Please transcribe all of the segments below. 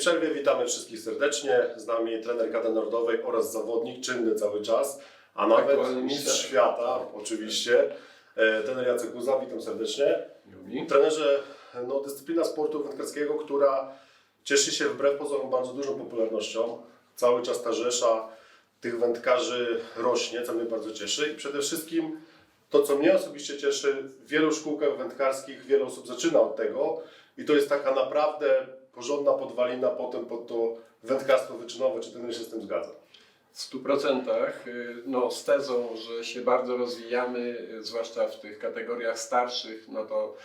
przerwie witamy wszystkich serdecznie. Z nami trener kadry narodowej oraz zawodnik, czynny cały czas, a nawet mistrz świata, oczywiście. E, Trener Jacek Guza, witam serdecznie. Trenerze, no, dyscyplina sportu wędkarskiego, która cieszy się wbrew pozorom bardzo dużą popularnością. Cały czas ta rzesza tych wędkarzy rośnie, co mnie bardzo cieszy. I przede wszystkim to, co mnie osobiście cieszy, w wielu szkółkach wędkarskich wiele osób zaczyna od tego i to jest taka naprawdę porządna podwalina potem pod to wędkarstwo wyczynowe. Czy ten się z tym zgadza? W 100% y, no, z tezą, że się bardzo rozwijamy, y, zwłaszcza w tych kategoriach starszych, no to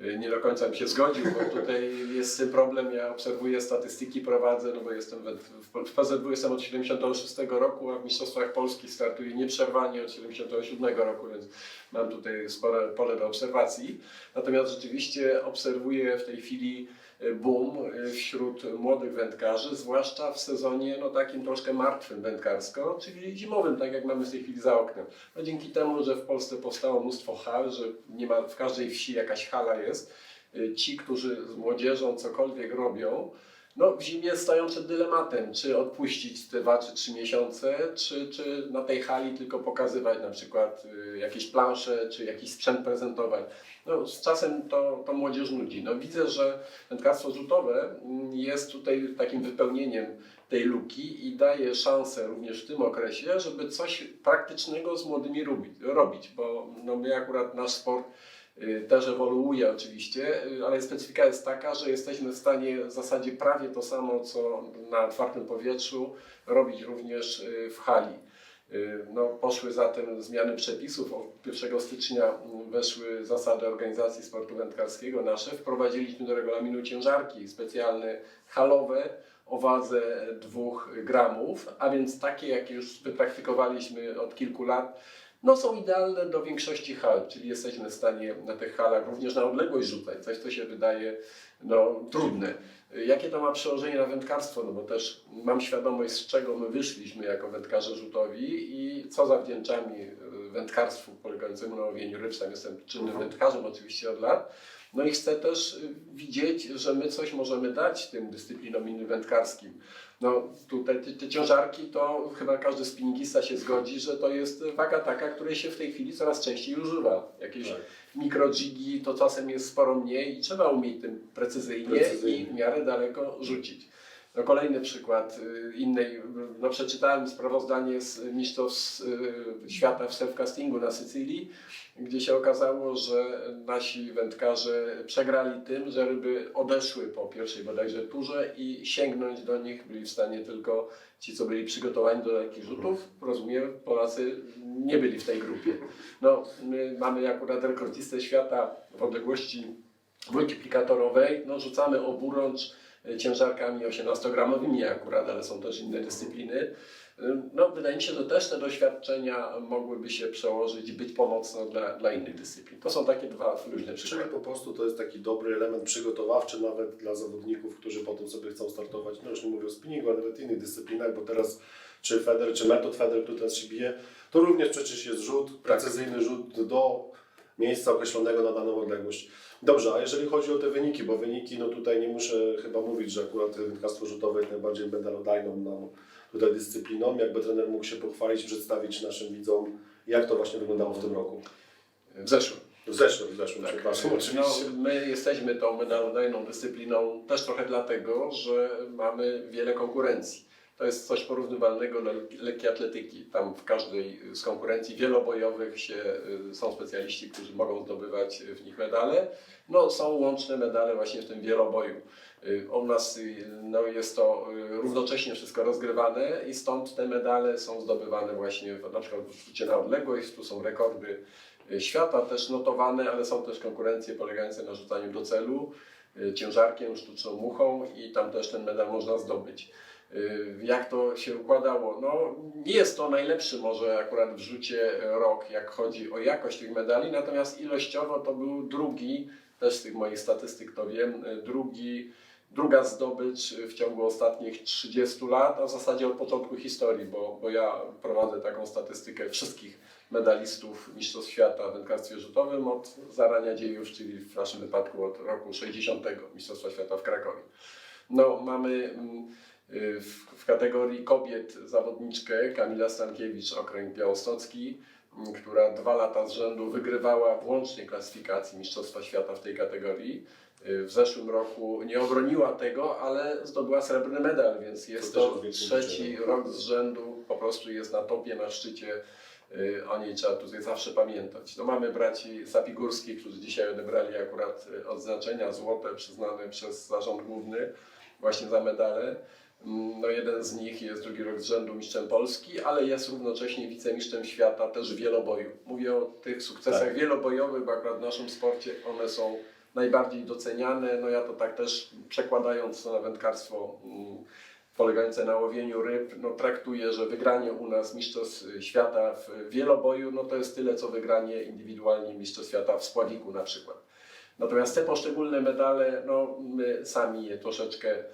y, nie do końca bym się zgodził, bo tutaj jest problem. Ja obserwuję statystyki, prowadzę, no bo jestem w, w, PZW jestem od 76 roku, a w Mistrzostwach Polski startuję nieprzerwanie od 77 roku, więc mam tutaj spore pole do obserwacji. Natomiast rzeczywiście obserwuję w tej chwili boom y, wśród młodych wędkarzy, zwłaszcza w sezonie no, takim troszkę martwym wędkarsko, czyli zimowym, tak jak mamy w tej chwili za oknem. No, dzięki temu, że w Polsce powstało mnóstwo hal, że nie ma w każdej wsi jakaś hala jest, y, ci, którzy z młodzieżą cokolwiek robią, no, w zimie stoją przed dylematem, czy odpuścić te dwa czy trzy miesiące, czy, czy na tej hali tylko pokazywać na przykład y, jakieś plansze, czy jakiś sprzęt prezentować. No, z czasem to, to młodzież nudzi. No, widzę, że wędkarstwo rzutowe mm, jest tutaj takim wypełnieniem tej luki i daje szansę również w tym okresie, żeby coś praktycznego z młodymi robić, bo no, my akurat nasz sport też ewoluuje oczywiście, y, ale specyfika jest taka, że jesteśmy w stanie w zasadzie prawie to samo, co na otwartym powietrzu, robić również y, w hali. Y, No, poszły zatem zmiany przepisów. Od 1 stycznia mm, weszły zasady organizacji sportu wędkarskiego nasze. Wprowadziliśmy do regulaminu ciężarki specjalne halowe o wadze 2 gramów, a więc takie, jakie już wypraktykowaliśmy od kilku lat, no są idealne do większości hal, czyli jesteśmy w stanie na tych halach również na odległość rzucać, coś co się wydaje no, trudne. Jakie to ma przełożenie na wędkarstwo? No bo też mam świadomość, z czego my wyszliśmy jako wędkarze rzutowi i co zawdzięczamy y, wędkarstwu polegającemu na łowieniu ryb. Sam jestem czynnym wędkarzem oczywiście od lat. No i chcę też widzieć, że my coś możemy dać tym dyscyplinom wędkarskim. No tutaj te, te ciężarki to chyba każdy spinningista się zgodzi, że to jest waga taka, której się w tej chwili coraz częściej używa. Jakieś Tak. mikrodżigi to czasem jest sporo mniej i trzeba umieć tym precyzyjnie, Precyzyjnie. i w miarę daleko rzucić. No kolejny przykład y, innej, no przeczytałem sprawozdanie z Mistrzostw y, Świata w self-castingu na Sycylii, gdzie się okazało, że nasi wędkarze przegrali tym, że ryby odeszły po pierwszej bodajże turze i sięgnąć do nich byli w stanie tylko ci, co byli przygotowani do takich rzutów. Rozumiem, Polacy nie byli w tej grupie. No, my mamy akurat rekordzistę świata w odległości multiplikatorowej. No, rzucamy oburącz ciężarkami 18-gramowymi akurat, ale są też inne dyscypliny. No, wydaje mi się, że też te doświadczenia mogłyby się przełożyć, być pomocne dla, dla innych dyscyplin. To są takie dwa Czyli przykłady. po prostu to jest taki dobry element przygotowawczy nawet dla zawodników, którzy potem sobie chcą startować, no już nie mówię o spinningu, ale nawet innych dyscyplinach, bo teraz czy Feder, czy metod Feder, który teraz się bije, to również przecież jest rzut, precyzyjny rzut do miejsca określonego na daną odległość. Dobrze, a jeżeli chodzi o te wyniki, bo wyniki, no tutaj nie muszę chyba mówić, że akurat wędkarstwo rzutowe jest najbardziej medalodajną nam tutaj dyscypliną. Jakby trener mógł się pochwalić, przedstawić naszym widzom, jak to właśnie wyglądało w tym roku. W zeszłym. W zeszłym, w zeszłym, Tak, przepraszam, no, my jesteśmy tą medalodajną dyscypliną też trochę dlatego, że mamy wiele konkurencji. To jest coś porównywalnego do lekkiej atletyki. Tam w każdej z konkurencji wielobojowych się, y, są specjaliści, którzy mogą zdobywać w nich medale. No, są łączne medale właśnie w tym wieloboju. Y, U nas y, no, jest to y, równocześnie wszystko rozgrywane i stąd te medale są zdobywane właśnie w, na przykład w rzucie na odległość. Tu są rekordy y, świata też notowane, ale są też konkurencje polegające na rzucaniu do celu y, ciężarkiem, sztuczną muchą i tam też ten medal można zdobyć. Y, Jak to się układało? No, nie jest to najlepszy może akurat w rzucie rok, jak chodzi o jakość tych medali, natomiast ilościowo to był drugi, też z tych moich statystyk to wiem, y, drugi, druga zdobycz w ciągu ostatnich 30 lat, a w zasadzie od początku historii, bo, bo ja prowadzę taką statystykę wszystkich medalistów Mistrzostw Świata w wędkarstwie rzutowym od zarania dziejów, czyli w naszym wypadku od roku 60. Mistrzostwa Świata w Krakowie. No, mamy mm, y, w, w kategorii kobiet zawodniczkę Kamila Stankiewicz, okręg białostocki, która dwa lata z rzędu wygrywała włącznie klasyfikacji Mistrzostwa Świata w tej kategorii. Y, W zeszłym roku nie obroniła tego, ale zdobyła srebrny medal, więc jest To to trzeci rok z rzędu, po prostu jest na topie, na szczycie. Y, O niej trzeba tutaj zawsze pamiętać. No mamy braci Sapigórskich, którzy dzisiaj odebrali akurat y, odznaczenia złote przyznane przez Zarząd Główny właśnie za medale. Mm, No jeden z nich jest drugi rok z rzędu mistrzem Polski, ale jest równocześnie wicemistrzem świata też w wieloboju. Mówię o tych sukcesach Tak. wielobojowych, bo akurat w naszym sporcie one są najbardziej doceniane. No ja to tak też przekładając to na wędkarstwo mm, polegające na łowieniu ryb, no traktuję, że wygranie u nas mistrzostw świata w wieloboju, no to jest tyle co wygranie indywidualnie mistrzostw świata w spławiku na przykład. Natomiast te poszczególne medale, no my sami je troszeczkę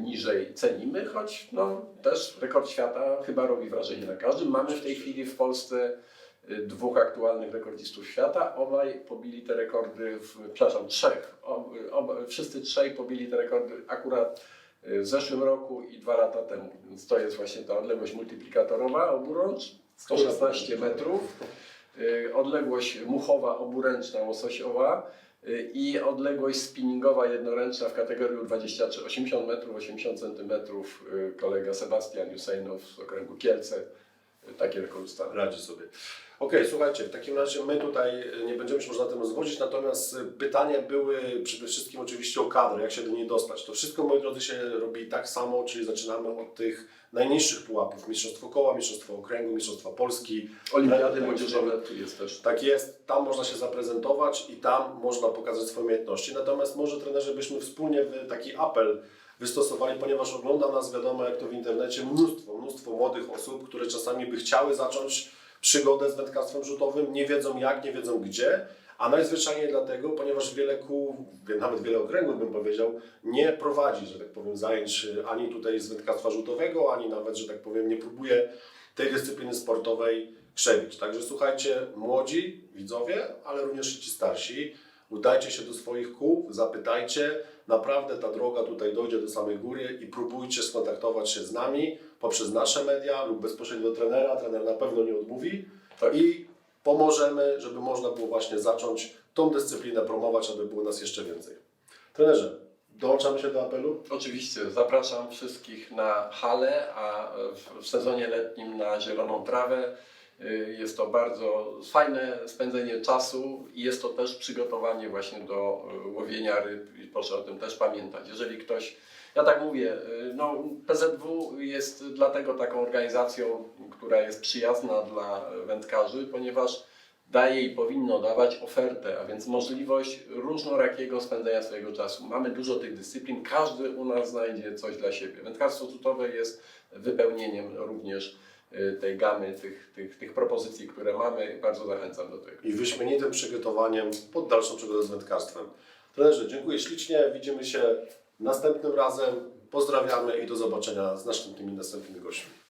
niżej cenimy, choć no, też rekord świata chyba robi wrażenie na każdym. Mamy w tej chwili w Polsce y, dwóch aktualnych rekordzistów świata. Obaj pobili te rekordy, w, przepraszam, trzech. Ob, oba, wszyscy trzej pobili te rekordy akurat y, w zeszłym roku i dwa lata temu. Więc to jest właśnie ta odległość multiplikatorowa oburącz, 116 metrów. Y, Odległość muchowa oburęczna łososiowa y, i odległość spinningowa jednoręczna w kategorii 23 80 metrów, 80 centymetrów y, kolega Sebastian Jusejnow z okręgu Kielce takie rekordy ustawił. radzi sobie. Okej, słuchajcie, w takim razie my tutaj e, nie będziemy się może na tym rozwodzić, natomiast e, pytania były przede wszystkim oczywiście o kadrę, jak się do niej dostać. To wszystko, moi drodzy, się robi tak samo, czyli zaczynamy od tych najniższych pułapów. Mistrzostwo koła, mistrzostwo okręgu, mistrzostwa Polski. Olimpiady Tak, młodzieżowe tu jest też. Tak jest, tam można się zaprezentować i tam można pokazać swoje umiejętności. Natomiast może trenerzy byśmy wspólnie taki apel wystosowali, ponieważ ogląda nas, wiadomo jak to w internecie, mnóstwo, mnóstwo młodych osób, które czasami by chciały zacząć przygodę z wędkarstwem rzutowym, nie wiedzą jak, nie wiedzą gdzie, a najzwyczajniej dlatego, ponieważ wiele kół, nawet wiele okręgów bym powiedział, nie prowadzi, że tak powiem, zajęć y, ani tutaj z wędkarstwa rzutowego, ani nawet, że tak powiem, nie próbuje tej dyscypliny sportowej krzewić. Także słuchajcie, młodzi widzowie, ale również ci starsi, udajcie się do swoich kół, zapytajcie. Naprawdę ta droga tutaj dojdzie do samej góry i próbujcie skontaktować się z nami poprzez nasze media lub bezpośrednio do trenera. Trener na pewno nie odmówi Tak. i pomożemy, żeby można było właśnie zacząć tą dyscyplinę promować, aby było nas jeszcze więcej. Trenerze, dołączamy się do apelu? Oczywiście, zapraszam wszystkich na halę, a w sezonie letnim na zieloną trawę. Y, Jest to bardzo fajne spędzenie czasu i jest to też przygotowanie właśnie do y, łowienia ryb i proszę o tym też pamiętać. Jeżeli ktoś, ja tak mówię, y, no PZW jest dlatego taką organizacją, która jest przyjazna dla wędkarzy, ponieważ daje i powinno dawać ofertę, a więc możliwość różnorakiego spędzenia swojego czasu. Mamy dużo tych dyscyplin, każdy u nas znajdzie coś dla siebie. Wędkarstwo rzutowe jest wypełnieniem również tej gamy, tych, tych, tych propozycji, które mamy. Bardzo zachęcam do tego. i wyśmienitym przygotowaniem pod dalszą przygodę z wędkarstwem. Trenerze, dziękuję ślicznie. Widzimy się następnym razem. Pozdrawiamy i do zobaczenia z następnymi następnymi gośćmi.